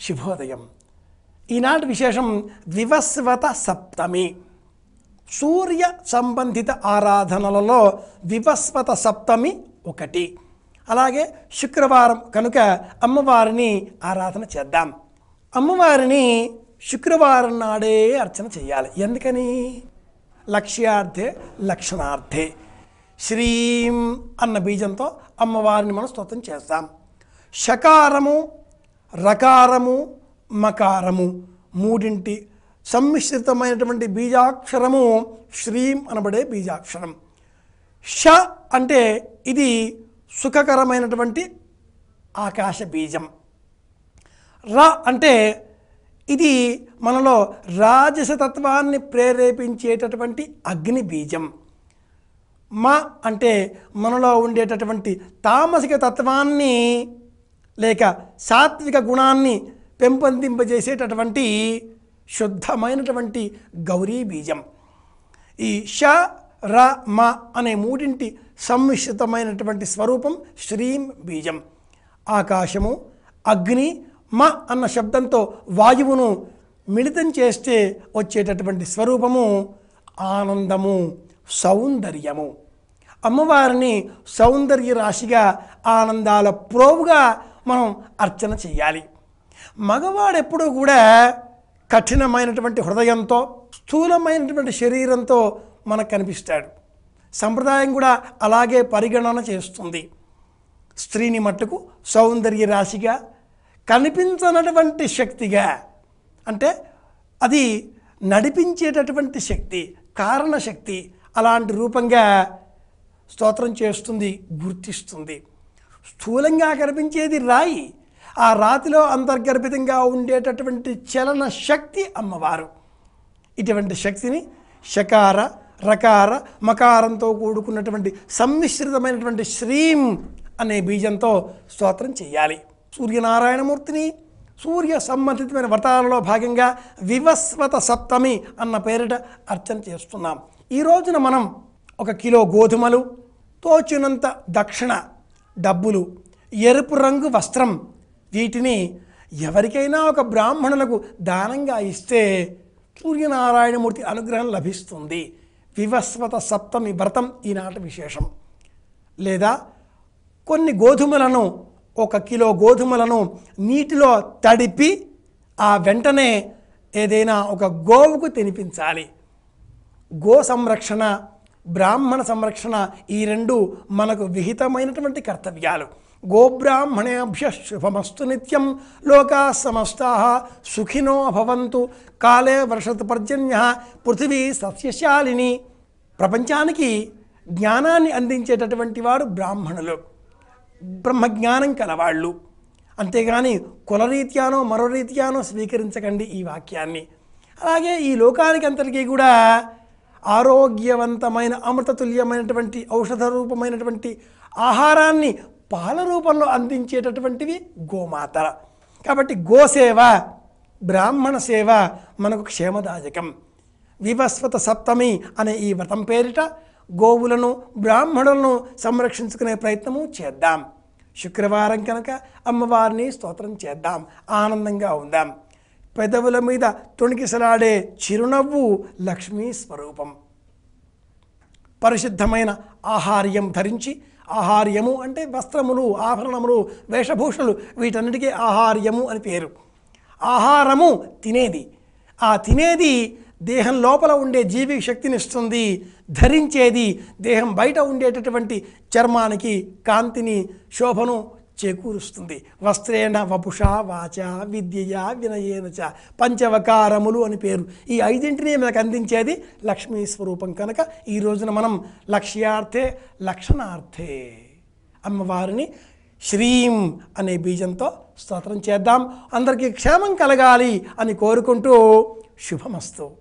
శుభోదయం. ఈనాటి విశేషం వివస్వత సప్తమి. సూర్య సంబంధిత ఆరాధనలలో వివస్వత సప్తమి ఒకటి. అలాగే శుక్రవారం కనుక అమ్మవారిని ఆరాధన చేద్దాం. అమ్మవారిని శుక్రవారం నాడే అర్చన చేయాలి. ఎందుకని? లక్ష్యార్థే లక్షణార్థే. శ్రీం అన్న బీజంతో అమ్మవారిని మనం స్తోత్రం చేస్తాం. షకారము రకారము మకారము. మూడింటి సమ్మిశ్రితమైనటువంటి బీజాక్షరము శ్రీం అనబడే బీజాక్షరం. ష అంటే ఇది సుఖకరమైనటువంటి ఆకాశ బీజం. ర అంటే ఇది మనలో రాజసతత్వాన్ని ప్రేరేపించేటటువంటి అగ్ని బీజం. మ అంటే మనలో ఉండేటటువంటి తామసిక తత్వాన్ని లేక సాత్విక గుణాన్ని పెంపొందింపజేసేటటువంటి శుద్ధమైనటువంటి గౌరీ బీజం. ఈ ష ర మ అనే మూడింటి సమ్మిశ్రితమైనటువంటి స్వరూపం శ్రీం బీజం. ఆకాశము అగ్ని మ అన్న శబ్దంతో వాయువును మిళితం చేస్తే వచ్చేటటువంటి స్వరూపము ఆనందము సౌందర్యము. అమ్మవారిని సౌందర్య రాశిగా ఆనందాల ప్రోవుగా మనం అర్చన చేయాలి. మగవాడెప్పుడూ కూడా కఠినమైనటువంటి హృదయంతో స్థూలమైనటువంటి శరీరంతో మనకు కనిపిస్తాడు. సంప్రదాయం కూడా అలాగే పరిగణన చేస్తుంది. స్త్రీని మట్టుకు సౌందర్య రాశిగా కనిపించనటువంటి శక్తిగా. అంటే అది నడిపించేటటువంటి శక్తి కారణ శక్తి అలాంటి రూపంగా స్తోత్రం చేస్తుంది గుర్తిస్తుంది. స్థూలంగా కనిపించేది రాయి. ఆ రాతిలో అంతర్గర్భితంగా ఉండేటటువంటి చలన శక్తి అమ్మవారు. ఇటువంటి శక్తిని షకార రకార మకారంతో కూడుకున్నటువంటి సమ్మిశ్రితమైనటువంటి శ్రీం అనే బీజంతో స్తోత్రం చేయాలి. సూర్యనారాయణమూర్తిని సూర్య సంబంధితమైన వ్రతాలలో భాగంగా వివస్వత సప్తమి అన్న పేరిట అర్చన చేస్తున్నాం. ఈ రోజున మనం ఒక కిలో గోధుమలు తోచినంత దక్షిణ డబ్బులు ఎరుపు రంగు వస్త్రం. వీటిని ఎవరికైనా ఒక బ్రాహ్మణులకు దానంగా ఇస్తే సూర్యనారాయణమూర్తి అనుగ్రహం లభిస్తుంది. వివస్వత సప్తమి వ్రతం ఈనాటి విశేషం. లేదా కొన్ని గోధుమలను ఒక కిలో గోధుమలను నీటిలో తడిపి ఆ వెంటనే ఏదైనా ఒక గోవుకు తినిపించాలి. గో సంరక్షణ బ్రాహ్మణ సంరక్షణ ఈ రెండు మనకు విహితమైనటువంటి కర్తవ్యాలు. గోబ్రాహ్మణేభ్య శుభమస్తు నిత్యం లోకా సమస్తా సుఖినో భవంతు. కాలే వర్షత్ పర్జన్య పృథివీ సస్యశాలిని. ప్రపంచానికి జ్ఞానాన్ని అందించేటటువంటి వాడు బ్రాహ్మణులు. బ్రహ్మజ్ఞానం కలవాళ్ళు. అంతేగాని కులరీత్యానో మరో రీత్యానో స్వీకరించకండి ఈ వాక్యాన్ని. అలాగే ఈ లోకానికి అంతటికీ కూడా ఆరోగ్యవంతమైన అమృతతుల్యమైనటువంటి ఔషధ రూపమైనటువంటి ఆహారాన్ని పాల రూపంలో అందించేటటువంటివి గోమాత. కాబట్టి గోసేవ బ్రాహ్మణ సేవ మనకు క్షేమదాయకం. వివస్వత సప్తమి అనే ఈ వ్రతం పేరిట గోవులను బ్రాహ్మణులను సంరక్షించుకునే ప్రయత్నము చేద్దాం. శుక్రవారం కనుక అమ్మవారిని స్తోత్రం చేద్దాం. ఆనందంగా ఉందాం. పెదవుల మీద తొణికిసలాడే చిరునవ్వు లక్ష్మీ స్వరూపం. పరిశుద్ధమైన ఆహార్యం ధరించి ఆహార్యము అంటే వస్త్రములు ఆభరణములు వేషభూషలు వీటన్నిటికీ ఆహార్యము అని పేరు. ఆహారము తినేది. ఆ తినేది దేహం లోపల ఉండే జీవి శక్తిని ఇస్తుంది ధరించేది దేహం బయట ఉండేటటువంటి చర్మానికి కాంతిని శోభను చేకూరుస్తుంది. వస్త్రేణ వపుష వాచ విద్యయ వినయేనచ పంచవకారములు అని పేరు. ఈ ఐదింటిని మనకు అందించేది లక్ష్మీ స్వరూపం కనుక ఈ రోజున మనం లక్ష్యార్థే లక్షణార్థే. అమ్మవారిని శ్రీం అనే బీజంతో స్తోత్రం చేద్దాం. అందరికీ క్షేమం కలగాలి అని కోరుకుంటూ శుభమస్తు.